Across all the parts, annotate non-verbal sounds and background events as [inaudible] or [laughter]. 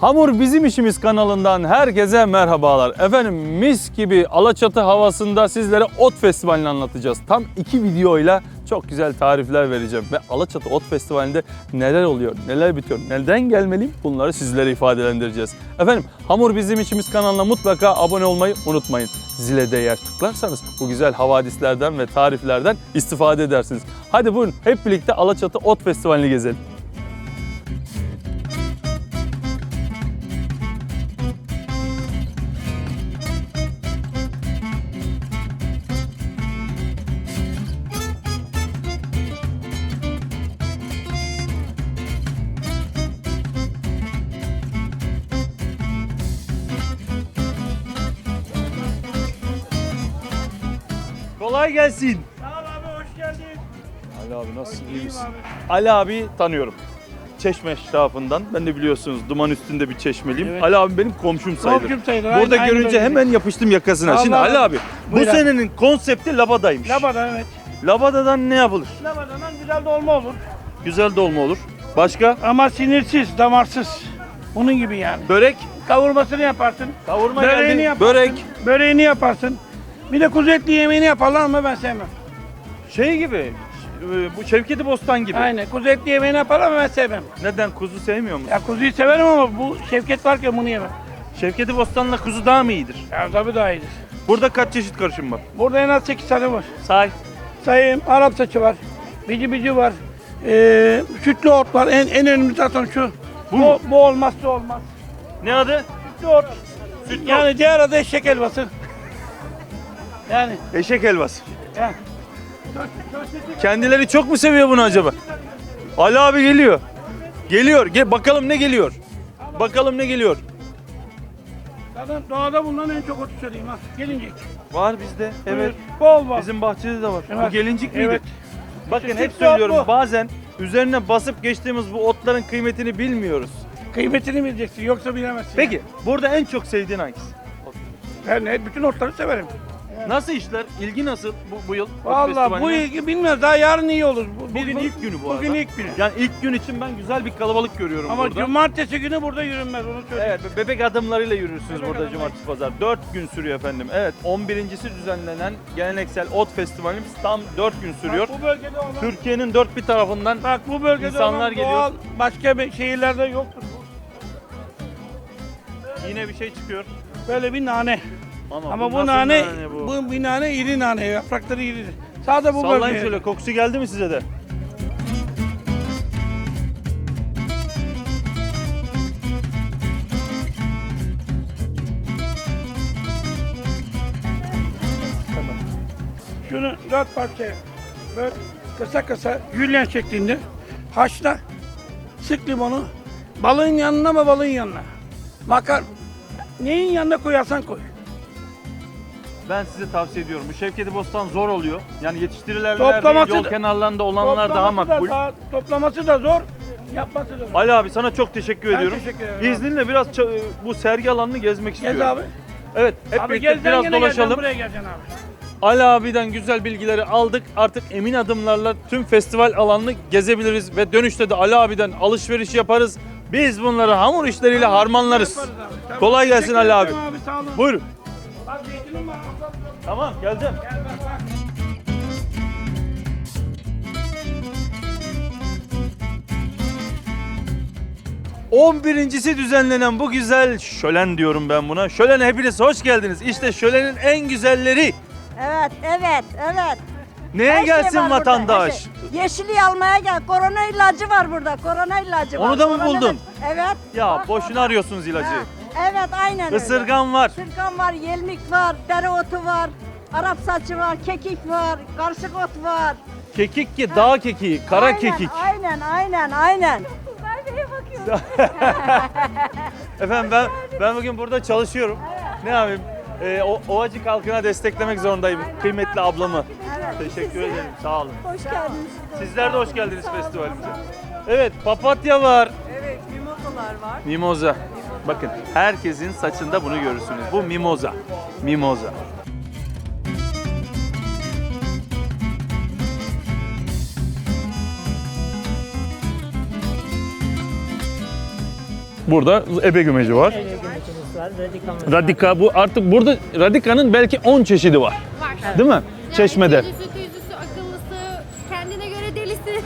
Hamur Bizim İşimiz kanalından herkese merhabalar. Efendim mis gibi Alaçatı havasında sizlere Ot Festivali'ni anlatacağız. Tam iki videoyla çok güzel tarifler vereceğim. Ve Alaçatı Ot Festivali'nde neler oluyor, neler bitiyor, neden gelmeliyim bunları sizlere ifadelendireceğiz. Efendim Hamur Bizim İşimiz kanalına mutlaka abone olmayı unutmayın. Zile de tıklarsanız bu güzel havadislerden ve tariflerden istifade edersiniz. Hadi buyurun hep birlikte Alaçatı Ot Festivali'ni gezelim. Kolay gelsin. Sağ ol abi hoş geldin. Ali abi nasılsın? iyi misin? abi. Ali abi tanıyorum. Çeşme eşrafından. Ben de biliyorsunuz duman üstünde bir çeşmeliyim. Evet. Ali abi benim komşum sayılır. Komşum sayılır. Burada Aynı- aynı görünce bölgede. hemen yapıştım yakasına. Allah Şimdi Ali abi bu Buyur abi. senenin konsepti labadaymış. Labada evet. Labadadan ne yapılır? Labadadan güzel dolma olur. Güzel dolma olur. Başka? Ama sinirsiz, damarsız. Bunun gibi yani. Börek. Kavurmasını yaparsın. Kavurma Böreğini geldi. yaparsın. Börek. Böreğini yaparsın. Bir de kuzu etli yemeğini yaparlar ama ben sevmem. Şey gibi. e, Bu Şevketi Bostan gibi. Aynen kuzu etli yemeğini yaparlar ama ben sevmem. Neden kuzu sevmiyor musun? Ya kuzuyu severim ama bu Şevket varken bunu yemem. Şevketi Bostan'la kuzu daha mı iyidir? Ya tabii daha iyidir. Burada kaç çeşit karışım var? Burada en az 8 tane var. Say. Sayayım Arap saçı var. Bici bici var. Ee, sütlü ot var. En, en önemli zaten şu. Bu Bu, mu? bu olmazsa olmaz. Ne adı? Sütlü ot. Sütlü Yani diğer adı eşek helvası. Yani. Eşek helvası. Kendileri çok mu seviyor bunu acaba? Ali abi geliyor. Geliyor. Gel bakalım ne geliyor. Bakalım ne geliyor. Zaten doğada bulunan en çok otu söyleyeyim ha. Gelincik. Var bizde. Evet. Bol bol. Bizim bahçede de var. Bu Evet. gelincik miydi? Evet. Bakın hep ot söylüyorum bu. bazen üzerine basıp geçtiğimiz bu otların kıymetini bilmiyoruz. Kıymetini bileceksin yoksa bilemezsin. Peki burada en çok sevdiğin hangisi? Ben ne- bütün otları severim. Nasıl işler? İlgi nasıl bu, bu yıl? Ot Vallahi bu Festivali'ne? ilgi bilmez daha yarın iyi olur. Bu- Bugün bu- ilk günü bu arada. Bugün ilk günü. Yani ilk gün için ben güzel bir kalabalık görüyorum Ama burada. cumartesi günü burada yürünmez onu söyleyeyim. Evet, bebek adımlarıyla yürürsünüz Bebek burada adımları. cumartesi pazar. 4 gün sürüyor efendim. Evet, 11.si düzenlenen geleneksel ot festivalimiz tam 4 gün sürüyor. Bak, bu bölgede olan, Türkiye'nin dört bir tarafından bak bu bölgede İnsanlar olan geliyor. doğal başka bir şehirlerde yoktur. yine bir şey çıkıyor. Böyle bir nane. Ama, Ama bu nasıl nane, bu? bu bir nane iri nane, yaprakları iridir. Sadece bu Sallayın bölgede. şöyle, kokusu geldi mi size de? Şunu dört parçaya böyle kısa kısa jülyen şeklinde haşla. Sık limonu. Balığın yanına mı balığın yanına? Makar neyin yanına koyarsan koy. Ben size tavsiye ediyorum. Bu Şevketi Bostan zor oluyor. Yani yetiştirilenler Toplaması yol da- kenarlarında olanlar daha Toplaması da makbul. daha- toplaması da zor, yapması da zor. Ali abi sana çok teşekkür Ben ediyorum. teşekkür ederim. İzninle biraz ça- bu sergi alanını gezmek istiyorum. Gel abi. Evet, hep Abi birlikte gezden biraz yine geleceksin dolaşalım. buraya geleceksin abi. Ali abiden güzel bilgileri aldık. Artık emin adımlarla tüm festival alanını gezebiliriz ve dönüşte de Ali abiden alışveriş yaparız. Biz bunları hamur işleriyle harmanlarız. Yaparız abi. Tamam. Kolay gelsin Teşekkür Ali abi. ederim abi. Sağ olun. Buyurun. Bak zeytinim var. Tamam geldim. Gel bak bak. 11.si düzenlenen bu güzel şölen diyorum ben buna. Şölene hepiniz hoş geldiniz. İşte şölenin en güzelleri. Evet, evet, evet. Neye Her şey gelsin var burada, vatandaş? her şey. Yeşili almaya gel. Korona ilacı var burada. Korona ilacı var. Onu da mı Korona buldun? Evet. Ya Bak, boşuna arıyorsunuz ilacı. Ha, Evet, aynen öyle. Isırgan var. Isırgan var, yelmik var, dereotu var, Arap saçı var, kekik var, karışık ot var. Kekik ki dağ kekiği, kara Aynen, kekik. Aynen, aynen, aynen. [laughs] Efendim ben ben bugün burada çalışıyorum. Ne yapayım? Ee, o, Ovacık halkına desteklemek zorundayım kıymetli ablamı. Teşekkür ederim. Sağ olun. Hoş geldiniz. Sizler de hoş geldiniz festivalimize. Evet, papatya var. Evet, mimozalar var. Mimoza. Bakın herkesin saçında bunu görürsünüz. Bu mimoza. Mimoza. Burada ebe gümeci var. Var. Radika bu artık burada radikanın belki 10 çeşidi var. Var. Değil mi? Yani Çeşmede. Delisi, tüzüsü, akıllısı, kendine göre delisi.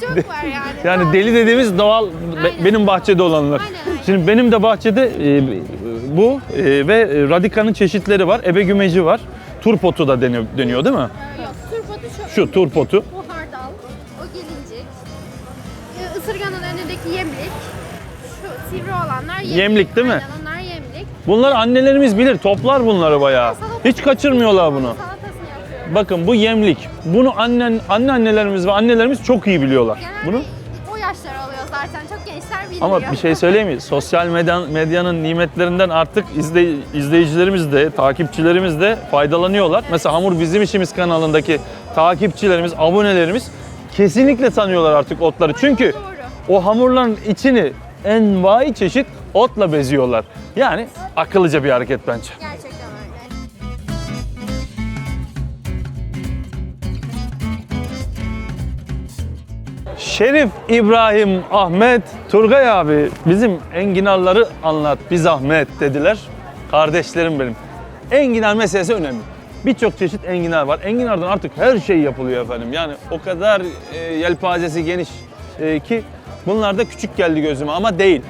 [laughs] Çok var yani. Yani deli dediğimiz doğal Aynen. benim bahçede olanlar. Aynen. Şimdi benim de bahçede e, bu e, ve radikanın çeşitleri var. Ebe gümeci var. Turpotu da deniyor, deniyor değil mi? Ee, Yok, turpotu şu. Şu turpotu. Bu hardal, o gelincik. Ee, Isırganın önündeki yemlik. Şu sivri olanlar yemlik. Yemlik değil mi? Aynen onlar yemlik. Bunlar annelerimiz bilir. Toplar bunları bayağı. Hiç kaçırmıyorlar bunu. Bakın bu yemlik. Bunu annen anneannelerimiz ve annelerimiz çok iyi biliyorlar. Genelde Bunu Ama bir şey söyleyeyim mi? Sosyal medyan, medyanın nimetlerinden artık izley, izleyicilerimiz de, takipçilerimiz de faydalanıyorlar. Mesela Hamur Bizim İşimiz kanalındaki takipçilerimiz, abonelerimiz kesinlikle tanıyorlar artık otları. Çünkü o hamurların içini envai çeşit otla beziyorlar. Yani akıllıca bir hareket bence. Şerif İbrahim Ahmet Turgay abi bizim enginarları anlat bir zahmet dediler. Kardeşlerim benim. Enginar meselesi önemli. Birçok çeşit enginar var. Enginardan artık her şey yapılıyor efendim. Yani o kadar e, yelpazesi geniş e, ki bunlar da küçük geldi gözüme ama değil.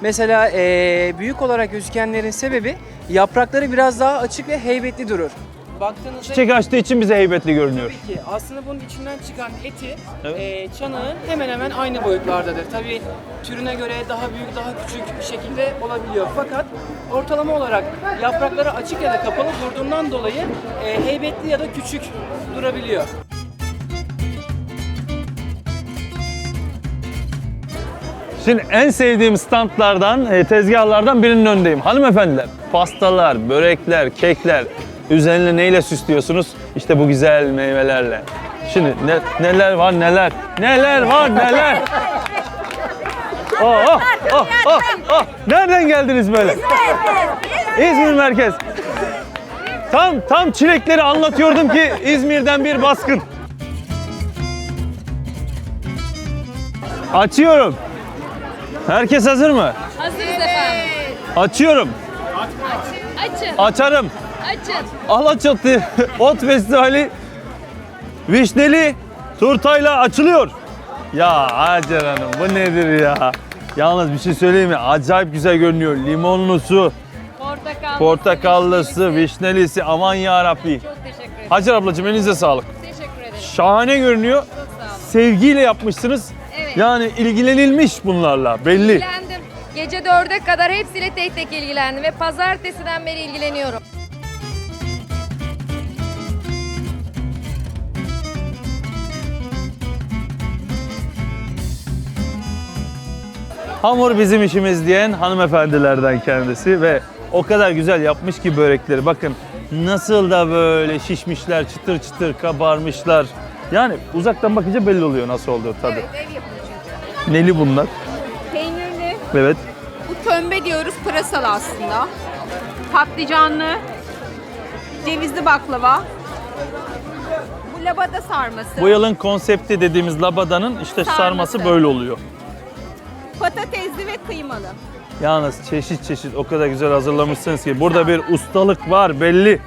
Mesela eee, büyük olarak gözükenlerin sebebi yaprakları biraz daha açık ve heybetli durur. Baktığınızda Çiçek açtığı için bize heybetli görünüyor. Tabii ki aslında bunun içinden çıkan eti Evet. eee, çanağı hemen hemen aynı boyutlardadır. Tabii türüne göre daha büyük, daha küçük bir şekilde olabiliyor. Fakat ortalama olarak yaprakları açık ya da kapalı durduğundan dolayı eee, heybetli ya da küçük durabiliyor. Şimdi en sevdiğim standlardan, e, tezgahlardan birinin önündeyim. Hanımefendiler, pastalar, börekler, kekler üzerine neyle süslüyorsunuz? İşte bu güzel meyvelerle. Şimdi ne- neler var neler? Neler var neler? Oh, oh, oh, oh, oh. Nereden geldiniz böyle? İzmir merkez. Tam tam çilekleri anlatıyordum ki İzmir'den bir baskın. Açıyorum. Herkes hazır mı? Hazırız efendim. Açıyorum. Açın, Açarım. Alaçatı [laughs] Ot Festivali Vişneli turtayla açılıyor. Ya Hacer Hanım bu nedir ya? Yalnız bir şey söyleyeyim mi? Acayip güzel görünüyor. Limonlusu, Portakal. portakallısı, vişnelisi aman ya Rabbi. Çok teşekkür ederim. Hacer ablacığım elinize sağlık. Teşekkür ederim. Şahane görünüyor. Çok sağ olun. Sevgiyle yapmışsınız. Evet. Yani ilgilenilmiş bunlarla belli. İlgilendim. Gece dörde kadar hepsiyle tek tek ilgilendim ve pazartesiden beri ilgileniyorum. Hamur bizim işimiz diyen hanımefendilerden kendisi ve o kadar güzel yapmış ki börekleri. Bakın nasıl da böyle şişmişler, çıtır çıtır kabarmışlar. Yani uzaktan bakınca belli oluyor nasıl olduğu tadı. Evet, ev yapımı çünkü. Neli bunlar? Peynirli. Evet. Bu kömbe diyoruz, pırasalı aslında. Patlıcanlı. Cevizli baklava. Bu labada sarması. Bu yılın konsepti dediğimiz labadanın işte sarması, Sarması. böyle oluyor. Patatesli ve kıymalı. Yalnız çeşit çeşit o kadar güzel hazırlamışsınız ki burada bir ustalık var belli.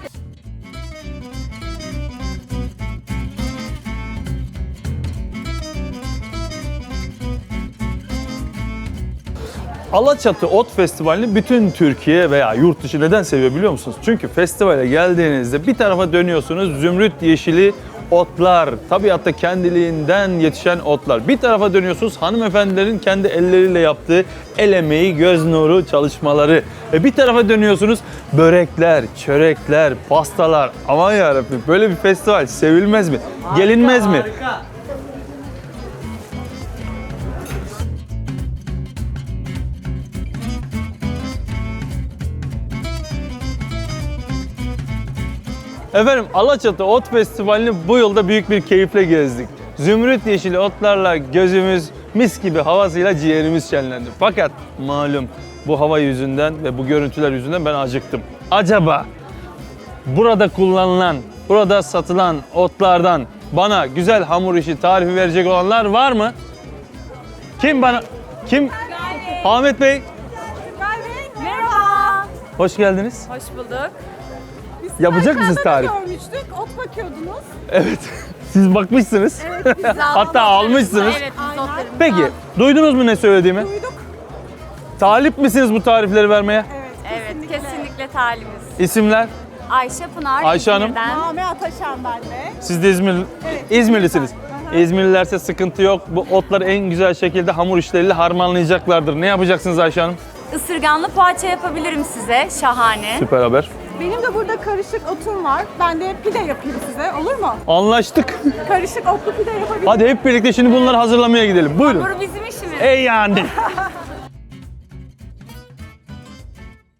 Alaçatı Ot Festivali'ni bütün Türkiye veya yurt dışı neden seviyor biliyor musunuz? Çünkü festivale geldiğinizde bir tarafa dönüyorsunuz zümrüt yeşili otlar, tabiatta kendiliğinden yetişen otlar. Bir tarafa dönüyorsunuz hanımefendilerin kendi elleriyle yaptığı el emeği, göz nuru çalışmaları. Ve bir tarafa dönüyorsunuz börekler, çörekler, pastalar. Aman yarabbim böyle bir festival sevilmez mi? Gelinmez mi? Efendim Alaçatı Ot Festivali'ni bu yılda büyük bir keyifle gezdik. Zümrüt yeşili otlarla gözümüz mis gibi havasıyla ciğerimiz şenlendi. Fakat malum bu hava yüzünden ve bu görüntüler yüzünden ben acıktım. Acaba burada kullanılan, burada satılan otlardan bana güzel hamur işi tarifi verecek olanlar var mı? Kim bana kim Ahmet Bey, Merhaba. hoş geldiniz. Hoş bulduk. Yapacak mısınız tarif? Görmüştük, ot bakıyordunuz. Evet. [laughs] Siz bakmışsınız. [laughs] Hatta almışsınız. Evet, biz notlarımızı Peki, duydunuz mu ne söylediğimi? Duyduk. Talip misiniz bu tarifleri vermeye? Evet, kesinlikle talimiz. İsimler? Ayşe Pınar, Ayşe Hanım. İzmir'den. Name Ataşan ben de. Siz de İzmir, İzmirlisiniz. İzmirlilerse sıkıntı yok. Bu otları en güzel şekilde hamur işleriyle harmanlayacaklardır. Ne yapacaksınız Ayşe Hanım? Isırganlı poğaça yapabilirim size. Şahane. Süper haber. Benim de burada karışık otum var. Ben de pide yapayım size. Olur mu? Anlaştık. Karışık otlu pide yapabilirim. Hadi hep birlikte şimdi bunları hazırlamaya gidelim. Buyurun. Bu bizim işimiz. Ey yani. [laughs]